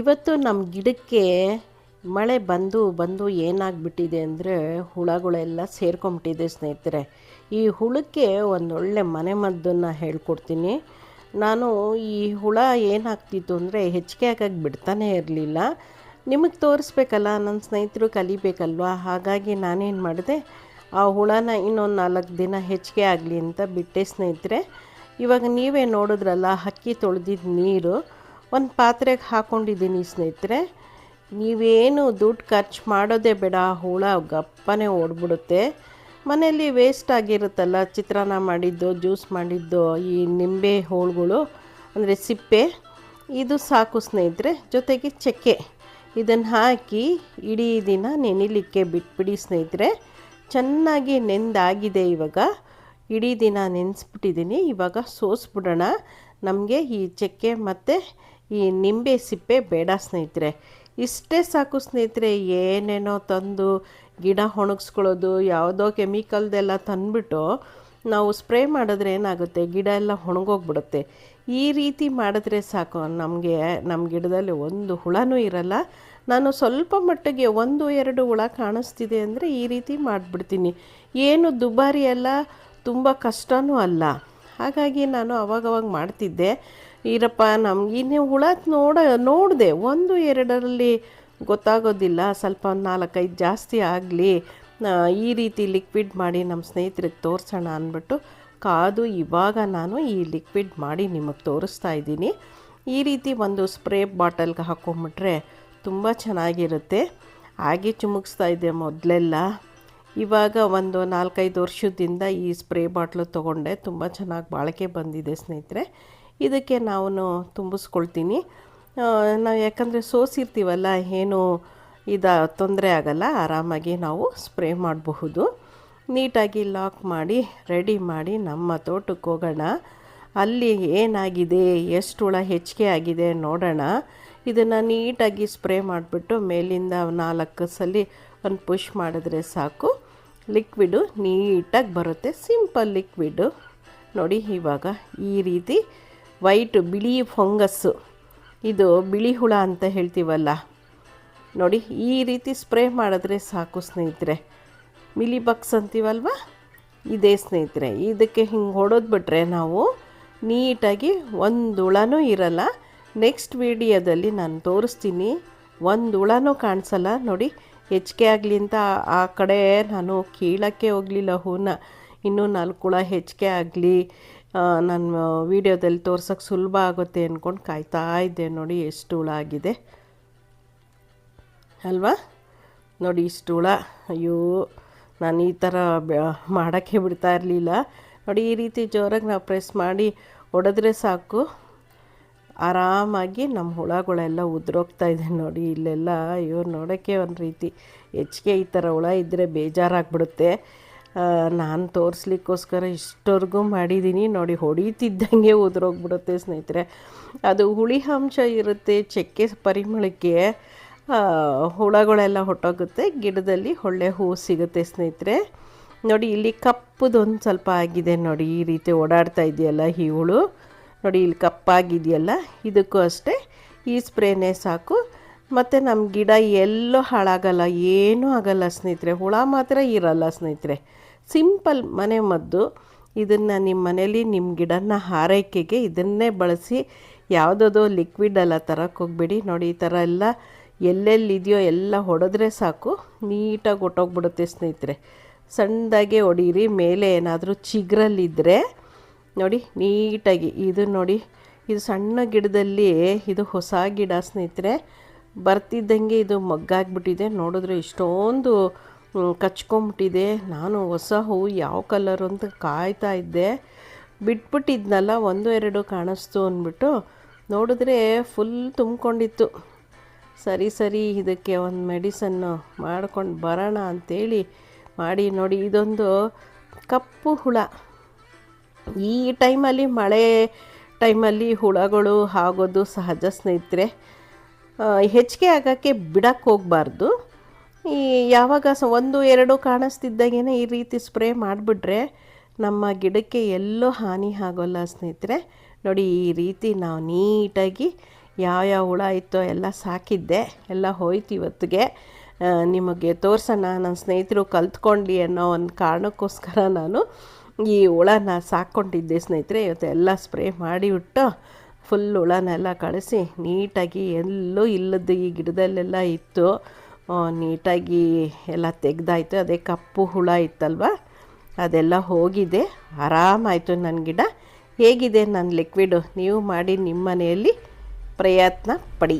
ಇವತ್ತು ನಮ್ಮ ಗಿಡಕ್ಕೆ ಮಳೆ ಬಂದು ಬಂದು ಏನಾಗ್ಬಿಟ್ಟಿದೆ ಅಂದರೆ ಹುಳಗಳೆಲ್ಲ ಸೇರ್ಕೊಂಬಿಟ್ಟಿದೆ ಸ್ನೇಹಿತರೆ. ಈ ಹುಳಕ್ಕೆ ಒಂದೊಳ್ಳೆ ಮನೆಮದ್ದನ್ನು ಹೇಳ್ಕೊಡ್ತೀನಿ. ನಾನು ಈ ಹುಳ ಏನಾಗ್ತಿತ್ತು ಅಂದರೆ ಹೆಚ್ಚಿಗೆ ಆಗಾಗ ಬಿಡ್ತಾನೆ ಇರಲಿಲ್ಲ. ನಿಮಗೆ ತೋರಿಸ್ಬೇಕಲ್ಲ ನನ್ನ ಸ್ನೇಹಿತರು ಕಲಿಬೇಕಲ್ವಾ? ಹಾಗಾಗಿ ನಾನೇನು ಮಾಡಿದೆ, ಆ ಹುಳನ ಇನ್ನೊಂದು ನಾಲ್ಕು ದಿನ ಹೆಚ್ಚಿಗೆ ಆಗಲಿ ಅಂತ ಬಿಟ್ಟೆ ಸ್ನೇಹಿತರೆ. ಇವಾಗ ನೀವೇ ನೋಡಿದ್ರಲ್ಲ, ಹಕ್ಕಿ ತೊಳೆದಿದ್ದ ನೀರು. ಒಂದು ಪಾತ್ರೆಗೆ ಹಾಕ್ಕೊಂಡಿದ್ದೀನಿ ಸ್ನೇಹಿತರೆ. ನೀವೇನು ದುಡ್ಡು ಖರ್ಚು ಮಾಡೋದೇ ಬೇಡ, ಹುಳ ಗಪ್ಪನೆ ಓಡ್ಬಿಡುತ್ತೆ. ಮನೆಯಲ್ಲಿ ವೇಸ್ಟ್ ಆಗಿರುತ್ತಲ್ಲ, ಚಿತ್ರಾನ್ನ ಮಾಡಿದ್ದು ಜ್ಯೂಸ್ ಮಾಡಿದ್ದು, ಈ ನಿಂಬೆ ಹೋಳುಗಳು, ಅಂದರೆ ಸಿಪ್ಪೆ, ಇದು ಸಾಕು ಸ್ನೇಹಿತರೆ. ಜೊತೆಗೆ ಚಕ್ಕೆ. ಇದನ್ನು ಹಾಕಿ ಇಡೀ ದಿನ ನೆನಿಲಿಕ್ಕೆ ಬಿಟ್ಬಿಡಿ ಸ್ನೇಹಿತರೆ. ಚೆನ್ನಾಗಿ ನೆಂದಾಗಿದೆ ಇವಾಗ. ಇಡೀ ದಿನ ನೆನೆಸ್ಬಿಟ್ಟಿದ್ದೀನಿ ಇವಾಗ ಸೋಸ್ಬಿಡೋಣ. ನಮಗೆ ಈ ಚಕ್ಕೆ ಮತ್ತು ಈ ನಿಂಬೆ ಸಿಪ್ಪೆ ಬೇಡ ಸ್ನೇಹಿತರೆ. ಇಷ್ಟೇ ಸಾಕು ಸ್ನೇಹಿತರೆ, ಏನೇನೋ ತಂದು ಗಿಡ ಒಣಗಿಸ್ಕೊಳ್ಳೋದು, ಯಾವುದೋ ಕೆಮಿಕಲ್ದೆಲ್ಲ ತಂದುಬಿಟ್ಟು ನಾವು ಸ್ಪ್ರೇ ಮಾಡಿದ್ರೆ ಏನಾಗುತ್ತೆ? ಗಿಡ ಎಲ್ಲ ಒಣಗೋಗ್ಬಿಡುತ್ತೆ. ಈ ರೀತಿ ಮಾಡಿದ್ರೆ ಸಾಕು. ನಮಗೆ ನಮ್ಮ ಗಿಡದಲ್ಲಿ ಒಂದು ಹುಳನೂ ಇರಲ್ಲ. ನಾನು ಸ್ವಲ್ಪ ಮಟ್ಟಿಗೆ ಒಂದು, ಎರಡು ಹುಳ ಕಾಣಿಸ್ತಿದೆ ಅಂದರೆ ಈ ರೀತಿ ಮಾಡಿಬಿಡ್ತೀನಿ. ಏನು ದುಬಾರಿ ಅಲ್ಲ, ತುಂಬ ಕಷ್ಟವೂ ಅಲ್ಲ. ಹಾಗಾಗಿ ನಾನು ಅವಾಗವಾಗ ಮಾಡ್ತಿದ್ದೆ. ಇರಪ್ಪ ನಮ್ಗೆ ಇನ್ನೇ ಹುಳ ನೋಡ, ನೋಡಿದೆ. ಒಂದು, ಎರಡರಲ್ಲಿ ಗೊತ್ತಾಗೋದಿಲ್ಲ. ಸ್ವಲ್ಪ ನಾಲ್ಕೈದು ಜಾಸ್ತಿ ಆಗಲಿ. ಈ ರೀತಿ ಲಿಕ್ವಿಡ್ ಮಾಡಿ ನಮ್ಮ ಸ್ನೇಹಿತರಿಗೆ ತೋರಿಸೋಣ ಅಂದ್ಬಿಟ್ಟು ಕಾದು ಇವಾಗ ನಾನು ಈ ಲಿಕ್ವಿಡ್ ಮಾಡಿ ನಿಮಗೆ ತೋರಿಸ್ತಾ ಇದ್ದೀನಿ. ಈ ರೀತಿ ಒಂದು ಸ್ಪ್ರೇ ಬಾಟಲ್ಗೆ ಹಾಕೊಂಬಿಟ್ರೆ ತುಂಬ ಚೆನ್ನಾಗಿರುತ್ತೆ. ಹಾಗೆ ಚುಮುಕ್ಸ್ತಾ ಇದ್ದೆ ಮೊದಲೆಲ್ಲ. ಇವಾಗ ಒಂದು ನಾಲ್ಕೈದು ವರ್ಷದಿಂದ ಈ ಸ್ಪ್ರೇ ಬಾಟ್ಲು ತೊಗೊಂಡೆ. ತುಂಬ ಚೆನ್ನಾಗಿ ಬಾಳಿಕೆ ಬಂದಿದೆ ಸ್ನೇಹಿತರೆ. ಇದಕ್ಕೆ ನಾನು ತುಂಬಿಸ್ಕೊಳ್ತೀನಿ. ನಾವು ಯಾಕಂದರೆ ಸೋಸಿರ್ತೀವಲ್ಲ, ಏನು ಇದ ತೊಂದರೆ ಆಗಲ್ಲ, ಆರಾಮಾಗಿ ನಾವು ಸ್ಪ್ರೇ ಮಾಡಬಹುದು. ನೀಟಾಗಿ ಲಾಕ್ ಮಾಡಿ, ರೆಡಿ ಮಾಡಿ ನಮ್ಮ ತೋಟಕ್ಕೆ ಹೋಗೋಣ. ಅಲ್ಲಿ ಏನಾಗಿದೆ, ಎಷ್ಟು ಹುಳ ಹೆಚ್ಚಿಗೆ ಆಗಿದೆ ನೋಡೋಣ. ಇದನ್ನು ನೀಟಾಗಿ ಸ್ಪ್ರೇ ಮಾಡಿಬಿಟ್ಟು ಮೇಲಿಂದ ನಾಲ್ಕು ಸಲ ಒಂದು ಪುಷ್ ಮಾಡಿದ್ರೆ ಸಾಕು. ಲಿಕ್ವಿಡು ನೀಟಾಗಿ ಬರುತ್ತೆ, ಸಿಂಪಲ್ ಲಿಕ್ವಿಡು. ನೋಡಿ, ಇವಾಗ ಈ ರೀತಿ ವೈಟ್ ಬಿಳಿ ಫಂಗಸ್ಸು ಇದು ಬಿಳಿ ಹುಳ ಅಂತ ಹೇಳ್ತೀವಲ್ಲ. ನೋಡಿ, ಈ ರೀತಿ ಸ್ಪ್ರೇ ಮಾಡಿದ್ರೆ ಸಾಕು ಸ್ನೇಹಿತರೆ. ಮಿಲಿ ಬಕ್ಸ್ ಅಂತೀವಲ್ವ? ಇದೇ ಸ್ನೇಹಿತರೆ, ಇದಕ್ಕೆ ಹಿಂಗೆ ಹೊಡೆದ್ಬಿಟ್ರೆ ನಾವು ನೀಟಾಗಿ ಒಂದು ಹುಳನೂ ಇರಲ್ಲ. ನೆಕ್ಸ್ಟ್ ವಿಡಿಯೋದಲ್ಲಿ ನಾನು ತೋರಿಸ್ತೀನಿ. ಒಂದು ಹುಳನೂ ಕಾಣಿಸಲ್ಲ. ನೋಡಿ ಹೆಚ್ಚಿಗೆ ಆಗಲಿ ಅಂತ ಆ ಕಡೆ ನಾನು ಕೀಳೋಕ್ಕೆ ಹೋಗಲಿಲ್ಲ, ಹೂನ. ಇನ್ನೂ ನಾಲ್ಕು ಹುಳ ಹೆಚ್ಚಿಗೆ ಆಗಲಿ ನಾನು ವೀಡಿಯೋದಲ್ಲಿ ತೋರ್ಸೋಕ್ಕೆ ಸುಲಭ ಆಗುತ್ತೆ ಅಂದ್ಕೊಂಡು ಕಾಯ್ತಾ ಇದ್ದೆ. ನೋಡಿ, ಎಷ್ಟು ಹುಳ ಆಗಿದೆ. ಅಲ್ವಾ? ನೋಡಿ, ಇಷ್ಟು ಹುಳ. ಅಯ್ಯೋ, ನಾನು ಈ ಥರ ಮಾಡೋಕ್ಕೆ ಬಿಡ್ತಾ ಇರಲಿಲ್ಲ. ನೋಡಿ, ಈ ರೀತಿ ಜೋರಾಗಿ ನಾವು ಪ್ರೆಸ್ ಮಾಡಿ ಹೊಡೆದ್ರೆ ಸಾಕು. ಆರಾಮಾಗಿ ನಮ್ಮ ಹುಳಗಳೆಲ್ಲ ಉದುರೋಗ್ತಾ ಇದೆ ನೋಡಿ, ಇಲ್ಲೆಲ್ಲ ಅಯ್ಯೋ ನೋಡೋಕ್ಕೆ ಒಂದು ರೀತಿ ಹೆಚ್ಚಿಗೆ ಈ ಥರ ಹುಳ ಇದ್ದರೆ ಬೇಜಾರಾಗ್ಬಿಡುತ್ತೆ. ನಾನು ತೋರಿಸ್ಲಿಕ್ಕೋಸ್ಕರ ಇಷ್ಟವರೆಗೂ ಮಾಡಿದ್ದೀನಿ ನೋಡಿ, ಹೊಡಿತಿದ್ದಂಗೆ ಉದುರೋಗ್ಬಿಡುತ್ತೆ ಸ್ನೇಹಿತರೆ. ಅದು ಹುಳಿ ಅಂಶ ಇರುತ್ತೆ, ಚಕ್ಕೆ ಪರಿಮಳಕ್ಕೆ ಹುಳಗಳೆಲ್ಲ ಹೊಟ್ಟೋಗುತ್ತೆ, ಗಿಡದಲ್ಲಿ ಒಳ್ಳೆ ಹೂವು ಸಿಗುತ್ತೆ ಸ್ನೇಹಿತರೆ. ನೋಡಿ, ಇಲ್ಲಿ ಕಪ್ಪುದೊಂದು ಸ್ವಲ್ಪ ಆಗಿದೆ ನೋಡಿ, ಈ ರೀತಿ ಓಡಾಡ್ತಾ ಇದೆಯಲ್ಲ ಈ ಹುಳು. ನೋಡಿ, ಇಲ್ಲಿ ಕಪ್ಪಾಗಿದೆಯಲ್ಲ, ಇದಕ್ಕೂ ಅಷ್ಟೇ. ಈ ಸ್ಪ್ರೇನೇ ಸಾಕು. ಮತ್ತು ನಮ್ಮ ಗಿಡ ಎಲ್ಲೂ ಹಾಳಾಗಲ್ಲ, ಏನೂ ಆಗಲ್ಲ ಸ್ನೇಹಿತರೆ. ಹುಳ ಮಾತ್ರ ಇರಲ್ಲ ಸ್ನೇಹಿತರೆ. ಸಿಂಪಲ್ ಮನೆ ಮದ್ದು. ಇದನ್ನು ನಿಮ್ಮ ಮನೇಲಿ ನಿಮ್ಮ ಗಿಡನ ಹಾರೈಕೆಗೆ ಇದನ್ನೇ ಬಳಸಿ ಯಾವುದೋ ಲಿಕ್ವಿಡ್ ಎಲ್ಲ ತರಕ್ಕೆ ಹೋಗ್ಬೇಡಿ. ನೋಡಿ, ಈ ಥರ ಎಲ್ಲ ಎಲ್ಲೆಲ್ಲಿದೆಯೋ ಎಲ್ಲ ಹೊಡೆದ್ರೆ ಸಾಕು. ನೀಟಾಗಿ ಹೊಟ್ಟೋಗ್ಬಿಡುತ್ತೆ ಸ್ನೇಹಿತರೆ. ಸಣ್ಣದಾಗೆ ಹೊಡೀರಿ, ಮೇಲೆ ಏನಾದರೂ ಚಿಗ್ರಲ್ಲಿದ್ದರೆ ನೋಡಿ, ನೀಟಾಗಿ ಇದು ನೋಡಿ, ಇದು ಸಣ್ಣ ಗಿಡದಲ್ಲಿ ಇದು ಹೊಸ ಗಿಡ ಸ್ನೇಹಿತರೆ. ಬರ್ತಿದ್ದಂಗೆ ಇದು ಮಗ್ಗಾಗ್ಬಿಟ್ಟಿದೆ. ನೋಡಿದ್ರೆ ಇಷ್ಟೊಂದು ಕಚ್ಕೊಂಬಿಟ್ಟಿದೆ. ನಾನು ಹೊಸ ಹೂವು ಯಾವ ಕಲರ್ ಅಂತ ಕಾಯ್ತಾ ಇದ್ದೆ. ಬಿಟ್ಬಿಟ್ಟಿದ್ನಲ್ಲ, ಒಂದು, ಎರಡು ಕಾಣಿಸ್ತು ಅಂದ್ಬಿಟ್ಟು ನೋಡಿದ್ರೆ ಫುಲ್ ತುಂಬಿಕೊಂಡಿತ್ತು. ಸರಿ ಸರಿ, ಇದಕ್ಕೆ ಒಂದು ಮೆಡಿಸನ್ನು ಮಾಡ್ಕೊಂಡು ಬರೋಣ ಅಂಥೇಳಿ ಮಾಡಿ ನೋಡಿ, ಇದೊಂದು ಕಪ್ಪು ಹುಳ. ಈ ಟೈಮಲ್ಲಿ, ಮಳೆ ಟೈಮಲ್ಲಿ ಹುಳಗಳು ಆಗೋದು ಸಹಜ ಸ್ನೇಹಿತರೆ. ಹೆಚ್ಚಿಗೆ ಆಗೋಕ್ಕೆ ಬಿಡಕ್ಕೆ ಹೋಗಬಾರ್ದು. ಈ, ಯಾವಾಗ ಸ, ಒಂದು, ಎರಡು ಕಾಣಿಸ್ತಿದ್ದಾಗೇನೆ ಈ ರೀತಿ ಸ್ಪ್ರೇ ಮಾಡಿಬಿಟ್ರೆ ನಮ್ಮ ಗಿಡಕ್ಕೆ ಎಲ್ಲೂ ಹಾನಿ ಆಗೋಲ್ಲ ಸ್ನೇಹಿತರೆ. ನೋಡಿ, ಈ ರೀತಿ ನಾವು ನೀಟಾಗಿ ಯಾವ ಯಾವ ಹುಳ ಇತ್ತೋ ಎಲ್ಲ ಸಾಕಿದ್ದೆ. ಎಲ್ಲ ಹೋಯ್ತು ಇವತ್ತಿಗೆ. ನಿಮಗೆ ತೋರಿಸೋಣ, ನನ್ನ ಸ್ನೇಹಿತರು ಕಲ್ತ್ಕೊಂಡ್ಲಿ ಅನ್ನೋ ಒಂದು ಕಾರಣಕ್ಕೋಸ್ಕರ ನಾನು ಈ ಹುಳನ ಸಾಕ್ಕೊಂಡಿದ್ದೆ ಸ್ನೇಹಿತರೆ, ಇವತ್ತು ಎಲ್ಲ ಸ್ಪ್ರೇ ಮಾಡಿಬಿಟ್ಟು ಫುಲ್ ಹುಳನೆಲ್ಲ ಕಳಿಸಿ ನೀಟಾಗಿ ಎಲ್ಲೂ ಇಲ್ಲದ್ದು ಈ ಗಿಡದಲ್ಲೆಲ್ಲ ಇತ್ತು. ನೀಟಾಗಿ ಎಲ್ಲ ತೆಗ್ದಾಯಿತು. ಅದೇ ಕಪ್ಪು ಹುಳ ಇತ್ತಲ್ವ? ಅದೆಲ್ಲ ಹೋಗಿದೆ. ಆರಾಮಾಯಿತು ನನ್ನ ಗಿಡ. ಹೇಗಿದೆ ನನ್ನ ಲಿಕ್ವಿಡು ನೀವು ಮಾಡಿ ನಿಮ್ಮ ಮನೆಯಲ್ಲಿ ಪ್ರಯತ್ನ ಪಡಿ.